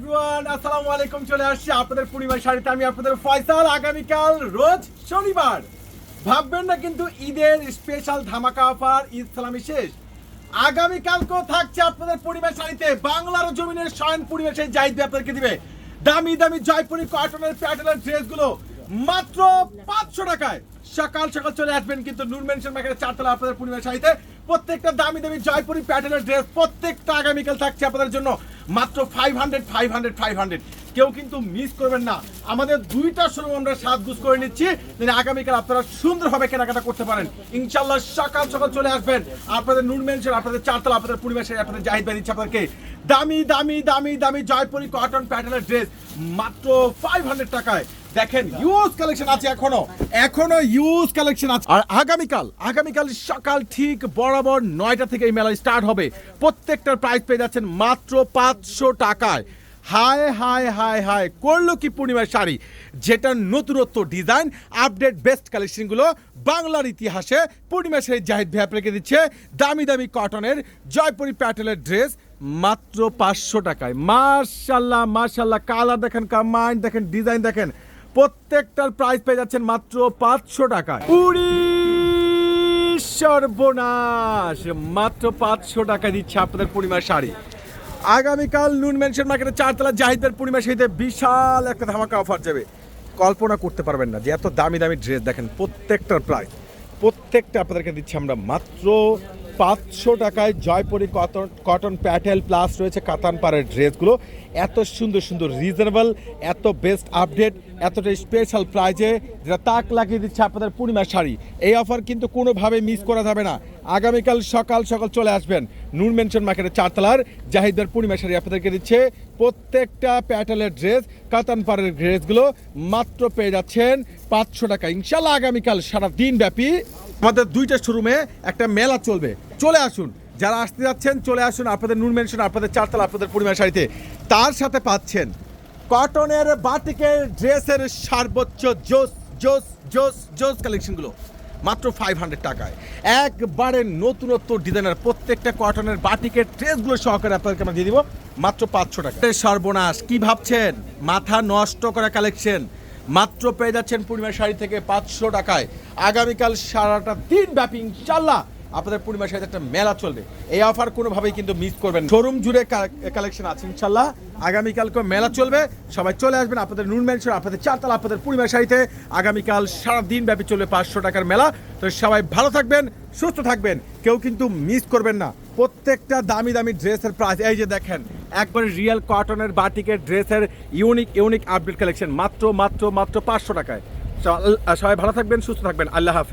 Everyone আসসালামু আলাইকুম, চলে আসছি আপনাদের পূর্ণিমা শাড়িতে। আমি আপনাদের ফয়সাল। আগামীকাল রোজ শনিবার। ভাববেন না কিন্তু ঈদের স্পেশাল ধামাকা অফার ঈদ সালামি শেষ। আগামীকালকেও থাকছে আপনাদের পরিবেশ শাড়িতে। বাংলার জমিনের স্বয়ং পরিবেশে জাহিদ আপনাদেরকে দিবে। দামি দামি জয়পুরি কটনের প্যাটার্নের ড্রেসগুলো মাত্র পাঁচশো টাকায়। সকাল সকাল চলে আসবেন কিন্তু নূর মেনশন মার্কেটের চারতলা আপনাদের পূর্ণিমা শাড়িতে। প্রত্যেকটা দামি দামি জয়পুরি প্যাটার্নের ড্রেস প্রত্যেকটা আগামীকাল থাকছে আপনাদের জন্য। মাত্র five hundred five hundred five hundred কেউ কিন্তু মিস করবেন না। আমাদের দুইটা শোরুম আমরা সাত গুজ করে নিচ্ছি। তিনি আগামীকাল আপনারা সুন্দরভাবে কেনাকাটা করতে পারেন। ইনশাল্লাহ সকাল সকাল চলে আসবেন। আপনাদের নুন মেনশন, আপনাদের চারতলা, আপনাদের পরিবেশে, আপনাদের জাহিদ ভাই দিচ্ছে দামি দামি দামি দামি জয়পুরি কটন প্যাটার্নের ড্রেস মাত্র ফাইভ হান্ড্রেড টাকায়। দেখেন ইউজ কালেকশন আছে এখনও। এখনও ইউজ কালেকশন আছে। আর আগামীকাল আগামীকাল সকাল ঠিক বরাবর নয়টা থেকে এই মেলা স্টার্ট হবে। প্রত্যেকটার প্রাইস পেয়ে যাচ্ছেন মাত্র পাঁচশো টাকায়। হায় হায় হায় হায় করল কি পূর্ণিমার শাড়ি যেটা নতুনত্ব ডিজাইন আপডেট বেস্ট কালেকশনগুলো বাংলার ইতিহাসে পূর্ণিমা শাড়ি জাহিদ ভাই আপনাকে দিচ্ছে। দামি দামি কটনের জয়পুরি প্যাটেলের ড্রেস মাত্র পাঁচশো টাকায়। মার্শাল্লাহ মার্শাল্লাহ কালার দেখেন কামাইন দেখেন ডিজাইন দেখেন। প্রত্যেকটার প্রাইস পেয়ে যাচ্ছেন মাত্র পাঁচশো টাকায়। পুরি সর্বনাশ! মাত্র পাঁচশো টাকা দিচ্ছে আপনাদের পূর্ণিমার শাড়ি। আগামীকাল নুন মেনশন মার্কেটে চারতলা জাহিদের পূর্ণিমা শাড়িতে বিশাল একটা ধামাকা অফার যাবে। কল্পনা করতে পারবেন না যে এত দামি দামি ড্রেস দেখেন, প্রত্যেকটার প্রাইস প্রত্যেকটা আপনাদেরকে দিচ্ছি আমরা মাত্র পাঁচশো টাকায় জয়পুরি কটন কটন প্যাটেল প্লাস রয়েছে কাতান পাড়ের ড্রেসগুলো। এত সুন্দর সুন্দর রিজনেবল এত বেস্ট আপডেট এতটা স্পেশাল প্রাইজে যেটা তাক লাগিয়ে দিচ্ছে আপনাদের পূর্ণিমা শাড়ি। এই অফার কিন্তু কোনোভাবে মিস করা যাবে না। আগামীকাল সকাল সকাল চলে আসবেন নূর মেনশন মার্কেটের চারতলার। জাহিদার পূর্ণিমা শাড়ি আপনাদেরকে দিচ্ছে প্রত্যেকটা প্যাটেলের ড্রেস কাতান পাড়ের ড্রেসগুলো মাত্র পেয়ে যাচ্ছেন পাঁচশো টাকা। ইনশাল্লাহ আগামীকাল সারা দিন ব্যাপী আমাদের দুইটা শোরুমে একটা মেলা চলবে। চলে আসুন। যারা আসতে যাচ্ছেন, চলে আসুন আপনাদের নুন মেনশন আপনাদের চারতলা, আপনাদের পরিমাণ শাড়িতে। তার সাথে পাচ্ছেন কটনের বাটিকের ড্রেসের সর্বোচ্চ জোস জোস জোস জোস কালেকশনগুলো মাত্র ফাইভ হান্ড্রেড টাকায়। একবারে নতুনত্ব ডিজাইনার প্রত্যেকটা কটনের বাটিকের ড্রেসগুলো সহকারে আপনাদেরকে আমরা দিয়ে দিব মাত্র পাঁচশো টাকা। সর্বনাশ, কি ভাবছেন? মাথা নষ্ট করা কালেকশন মাত্র পেয়ে যাচ্ছেন পূর্ণিমা শাড়ি থেকে পাঁচশো টাকায়। আগামীকাল সারাটা দিন ব্যাপী ইনশাল্লাহ আপনাদের পূর্ণিমা শাড়িতে একটা মেলা চলবে। এই অফার কোনোভাবেই কিন্তু মিস করবেন শোরুম জুড়ে কালেকশন আছে ইনশাল্লাহ আগামীকালকে মেলা চলবে। সবাই চলে আসবেন আপনাদের নুন মেনশন আপনাদের চারতলা, আপনাদের পূর্ণিমা শাড়িতে। আগামীকাল সারা দিন ব্যাপী চলবে পাঁচশো টাকার মেলা। তো সবাই ভালো থাকবেন, সুস্থ থাকবেন। কেউ কিন্তু মিস করবেন না। প্রত্যেকটা দামি দামি ড্রেসের প্রাইস এই যে দেখেন, একবারে রিয়েল কটনের বাটিকের ড্রেসের ইউনিক ইউনিক আপডেট কালেকশন মাত্র মাত্র মাত্র পাঁচশো টাকায়। সবাই ভালো থাকবেন, সুস্থ থাকবেন। আল্লাহ হাফিজ।